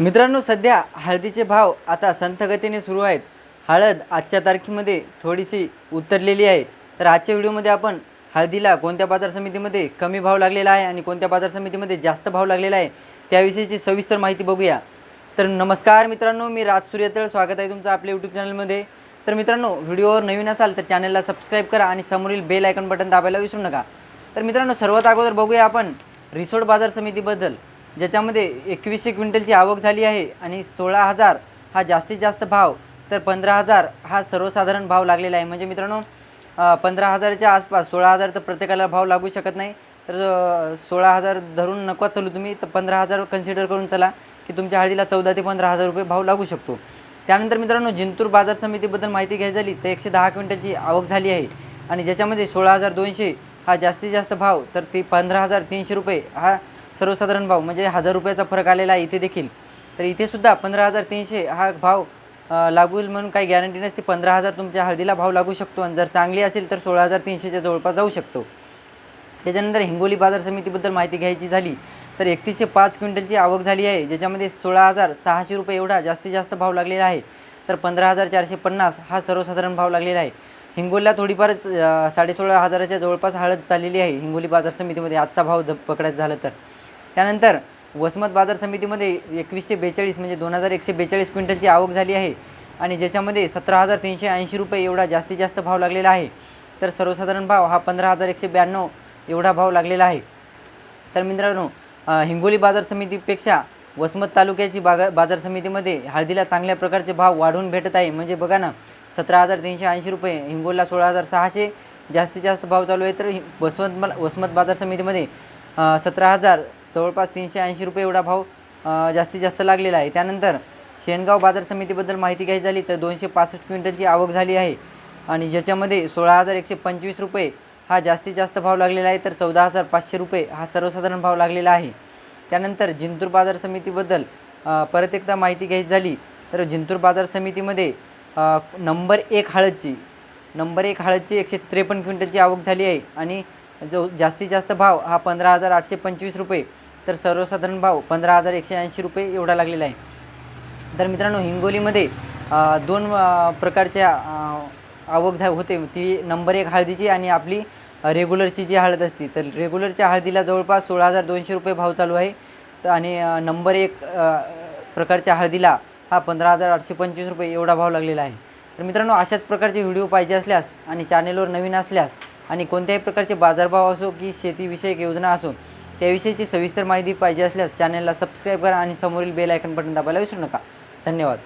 मित्रांनो सध्या हळदीचे भाव आता संथगतीने सुरू आहेत. हळद आजच्या तारखेमध्ये थोडीशी उतरलेली आहे. तर आजच्या व्हिडिओमध्ये आपण हळदीला कोणत्या बाजार समितीमध्ये कमी भाव लागलेला आहे आणि कोणत्या बाजार समितीमध्ये जास्त भाव लागलेला आहे त्याविषयीची सविस्तर माहिती बघूया. तर नमस्कार मित्रांनो मी राज सूर्यतळ. स्वागत आहे तुमचं आपल्या यूट्यूब चॅनलमध्ये तर मित्रांनो व्हिडिओवर नवीन असाल तर चॅनलला सबस्क्राईब करा आणि समोरील बेल आयकॉन बटन दाबायला विसरू नका. तर मित्रांनो सर्वात अगोदर बघूया आपण रिसोड बाजार समितीबद्दल. ज्याच्यामध्ये एकवीसशे क्विंटलची आवक झाली आहे आणि सोळा हजार हा जास्तीत जास्त भाव तर पंधरा हजार हा सर्वसाधारण भाव लागलेला आहे. म्हणजे मित्रांनो पंधरा हजारच्या आसपास सोळा हजार तर प्रत्येकाला भाव लागू शकत नाही. तर सोळा हजार धरून नको चालू तुम्ही तर पंधरा हजार कन्सिडर करून चला की तुमच्या हळदीला चौदा ते पंधरा हजार रुपये भाव लागू शकतो. त्यानंतर मित्रांनो जिंतूर बाजार समितीबद्दल माहिती घ्यायची झाली तर एकशे दहा क्विंटलची आवक झाली आहे. आणि ज्याच्यामध्ये सोळा हजार दोनशे हा जास्तीत जास्त भाव तर ती पंधरा हजार तीनशे रुपये हा सर्वसाधारण भाव म्हणजे हजार रुपयाचा फरक आलेला आहे इथे देखील. तर इथे सुद्धा पंधरा हजार तीनशे हा भाव लागू होईल म्हणून काही गॅरंटी नसते. पंधरा हजार तुमच्या हळदीला भाव लागू शकतो आणि जर चांगली असेल तर सोळा हजार तीनशेच्या जवळपास जाऊ शकतो. त्याच्यानंतर हिंगोली बाजार समितीबद्दल माहिती घ्यायची झाली तर एकतीसशे पाच क्विंटलची आवक झाली आहे ज्याच्यामध्ये सोळा हजार सहाशे रुपये एवढा जास्तीत जास्त भाव लागलेला आहे. तर पंधरा हजार चारशे पन्नास हा सर्वसाधारण भाव लागलेला आहे. हिंगोलीला थोडीफार साडेसोळा हजाराच्या जवळपास हळद चाललेली आहे हिंगोली बाजार समितीमध्ये. आजचा भाव द पकडायचा झालं तर. त्यानंतर वसमत बाजार समितीमध्ये एकवीसशे बेचाळीस म्हणजे दोन हजार एकशे बेचाळीस क्विंटलची आवक झाली आहे. आणि ज्याच्यामध्ये सतरा हजार तीनशे ऐंशी रुपये एवढा जास्तीत जास्त भाव लागलेला आहे. तर सर्वसाधारण भाव हा पंधरा हजार एकशे ब्याण्णव एवढा भाव लागलेला आहे. तर मित्रांनो हिंगोली बाजार समितीपेक्षा वसमत तालुक्याची बागा बाजार समितीमध्ये हळदीला चांगल्या प्रकारचे भाव वाढून भेटत आहे. म्हणजे बघा ना सतरा हजार तीनशे ऐंशी रुपये हिंगोलीला सोळा हजार सहाशे जास्तीत जास्त भाव चालू आहे. तर वसमत वसमत बाजार समितीमध्ये सतरा हजार जवळपास तीनशे ऐंशी रुपये एवढा भाव जास्तीत जास्त लागलेला आहे. त्यानंतर शेणगाव बाजार समितीबद्दल माहिती घ्यायची झाली तर दोनशे पासष्ट क्विंटलची आवक झाली आहे. आणि ज्याच्यामध्ये सोळा हजार एकशे पंचवीस रुपये हा जास्तीत जास्त भाव लागलेला आहे तर चौदा हजार पाचशे रुपये हा सर्वसाधारण भाव लागलेला आहे. त्यानंतर जिंतूर बाजार समितीबद्दल परत एकदा माहिती घ्यायची झाली तर जिंतूर बाजार समितीमध्ये नंबर एक हळदची नंबर एक हळदची एकशे त्रेपन्न क्विंटलची आवक झाली आहे. आणि जो जास्तीत जास्त भाव हा पंधरा हजार आठशे पंचवीस रुपये तर सर्वसाधारण भाव पंधरा हजार एकशे ऐंशी रुपये एवढा लागलेला आहे. तर मित्रांनो हिंगोलीमध्ये दोन प्रकारच्या आवक झा होते. ती नंबर एक हळदीची आणि आपली रेग्युलरची जी हळद असते तर रेग्युलरच्या हळदीला जवळपास सोळा हजार दोनशे रुपये भाव चालू आहे. तर आणि नंबर एक प्रकारच्या हळदीला हा पंधरा हजार आठशे पंचवीस रुपये एवढा भाव लागलेला आहे. तर मित्रांनो अशाच प्रकारचे व्हिडिओ पाहिजे असल्यास आणि चॅनेलवर नवीन असल्यास आणि कोणत्याही प्रकारचे बाजारभाव असो की शेतीविषयक योजना असो त्याविषयीची सविस्तर माहिती पाहिजे असल्यास चॅनलला सबस्क्राईब करा आणि समोरील बेल आयकन बटन दाबायला विसरू नका. धन्यवाद.